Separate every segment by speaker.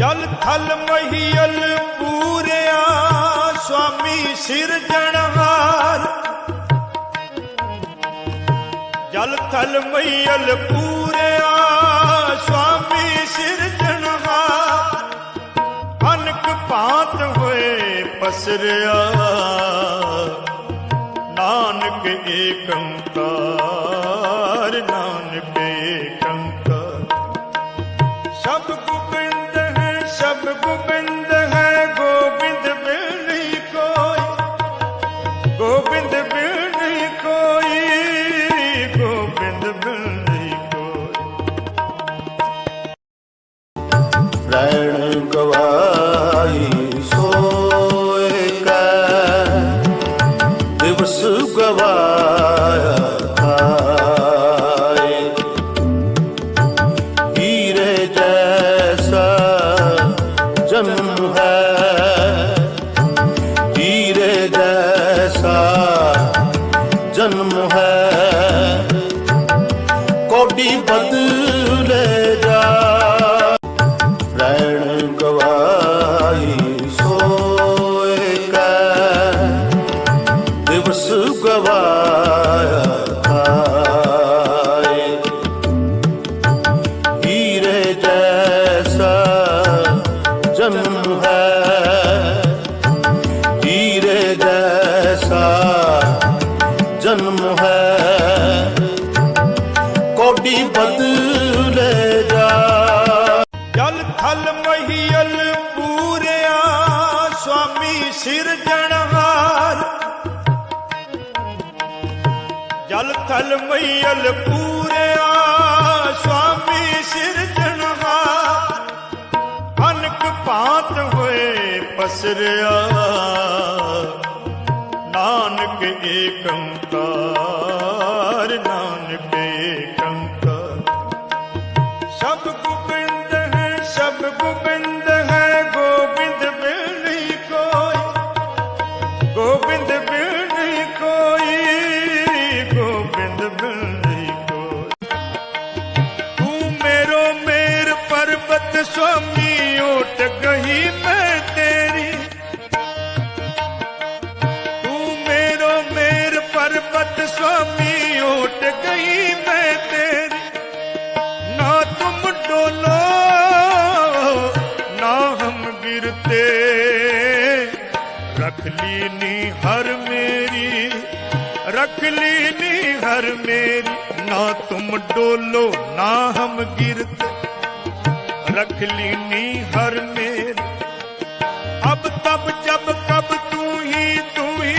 Speaker 1: ਜਲ ਥਲ ਮਹੀਲ ਪੂਰਿਆ, ਸੁਆਮੀ ਸਿਰਜਣਹਾਰ ਜਲ ਥਲ ਮਹੀਲ ਪੂਰਿਆ, ਸੁਆਮੀ ਸਿਰਜਣਹਾਰ ਅਨਕ ਭਾਂਤ ਹੋਏ ਪਸਰਿਆ, ਨਾਨਕ ਏਕੰਕਾਰ।
Speaker 2: शरण ਗਵਾਈ ਸੋਏ ਕੈ। ਦਿਵਸ ਗਵਾਇਆ ਖਾਏ। ਹੀਰੇ ਜੈਸਾ ਜਨਮ ਹੈ। ਹੀਰੇ ਜੈਸਾ ਜਨਮ ਹੈ। ਕੋਡੀ ਬਦਲੇ
Speaker 1: ਜਲ ਥਲ ਮਹੀਲ ਪੂਰਿਆ, ਸੁਆਮੀ ਸਿਰਜਣਹਾਰ ਜਲ ਥਲ ਮਹੀਲ ਪੂਰਿਆ, ਸੁਆਮੀ ਸਿਰਜਣਹਾਰ ਅਨਕ ਭਾਂਤ ਹੋਏ ਪਸਰਿਆ, ਨਾਨਕ ਏਕੰਕਾਰ ਨਾਨਕ ਏਕੰਕਾਰ ਸਭ ਗੋਬਿੰਦ ਰੱਖ ਲੀਨੀ ਹਰ ਮੇਰੀ, ਰੱਖ ਲਈ ਨੀ ਹਰ ਮੇਰੀ। ਨਾ ਤੁਮ ਡੋਲੋ, ਨਾ ਹਮ ਗਿਰਤ। ਰੱਖ ਲੀਨੀ ਹਰ ਮੇਰੀ। ਅਬ ਤਬ ਜਬ ਕਬ ਤੂੰ ਹੀ ਤੂੰ ਹੀ।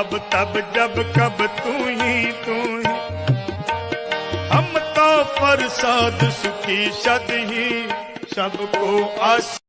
Speaker 1: ਅਬ ਤਬ ਜਬ ਕਬ ਤੂੰ ਹੀ ਤੂੰ ਹੀ। ਹਮ ਤਾਂ ਫਰਸਾਦ ਸੁਖੀ ਸਦ ਹੀ। सबको आस